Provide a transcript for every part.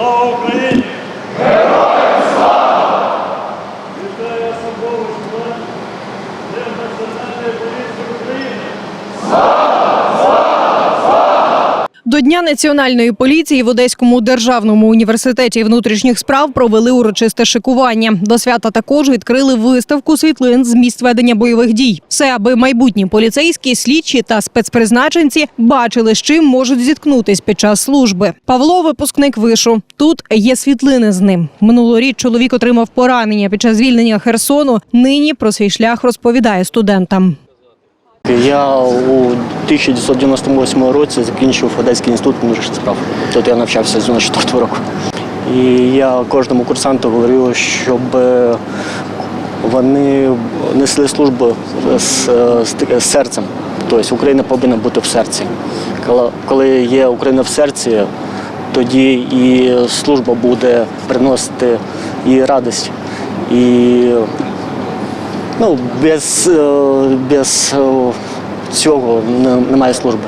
Слава Україні! Героям слава! Вітаю особовий склад Національної поліції Дня національної поліції в Одеському державному університеті внутрішніх справ провели урочисте шикування. До свята також відкрили виставку світлин з місць ведення бойових дій. Все, аби майбутні поліцейські, слідчі та спецпризначенці бачили, з чим можуть зіткнутись під час служби. Павло, випускник вишу. Тут є світлини з ним. Минулоріч чоловік отримав поранення під час звільнення Херсону. Нині про свій шлях розповідає студентам. Я у 1998 році закінчив Одеський інститут внутрішніх справ. Тут я навчався з 94 року. І я кожному курсанту говорю, щоб е, вони несли службу з, з, з серцем. Тобто Україна повинна бути в серці. Коли є Україна в серці, тоді і служба буде приносити і радість, і Ну, без, е, без е, цього не- немає служби.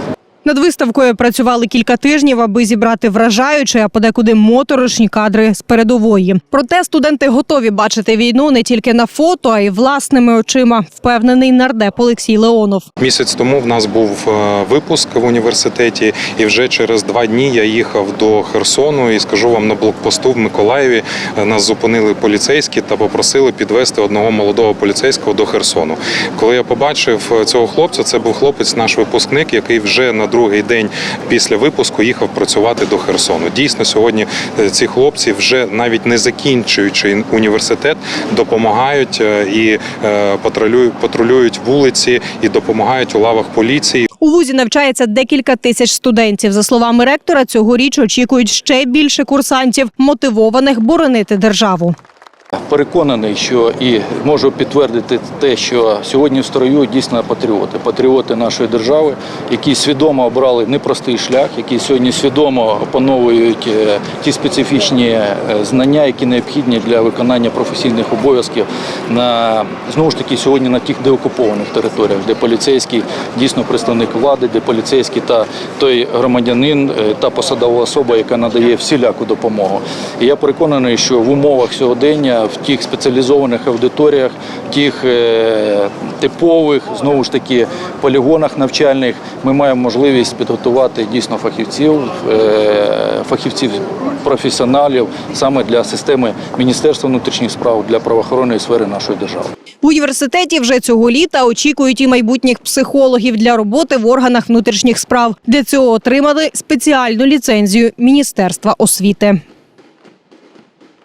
Над виставкою працювали кілька тижнів, аби зібрати вражаючі, а подекуди моторошні кадри з передової. Проте студенти готові бачити війну не тільки на фото, а й власними очима. Впевнений нардеп Олексій Леонов. Місяць тому в нас був е, випуск в університеті, і вже через два дні я їхав до Херсону і скажу вам на блокпосту в Миколаєві е, нас зупинили поліцейські та попросили підвести одного молодого поліцейського до Херсону. Коли я побачив е, цього хлопця, це був хлопець, наш випускник, який вже на другий день після випуску їхав працювати до Херсону. Дійсно, сьогодні е, ці хлопці, вже навіть не закінчуючи університет, допомагають е, і е, патрулюють, вулиці і допомагають у лавах поліції. У вузі навчається декілька тисяч студентів. За словами ректора, цьогоріч очікують ще більше курсантів, мотивованих боронити державу. Переконаний, що і можу підтвердити те, що сьогодні в строю дійсно патріоти, патріоти нашої держави, які свідомо обрали непростий шлях, які сьогодні свідомо опановують е, ті специфічні е, знання, які необхідні для виконання професійних обов'язків на знову ж таки сьогодні на тих деокупованих територіях, де поліцейський дійсно представник влади, де поліцейський та той громадянин е, та посадова особа, яка надає всіляку допомогу. І я переконаний, що в умовах сьогодення, в тих спеціалізованих аудиторіях, в тих е, типових знову ж таки полігонах навчальних, ми маємо можливість підготувати дійсно фахівців, е, фахівців професіоналів саме для системи Міністерства внутрішніх справ для правоохоронної сфери нашої держави. В університеті вже цього літа очікують і майбутніх психологів для роботи в органах внутрішніх справ. Для цього отримали спеціальну ліцензію Міністерства освіти.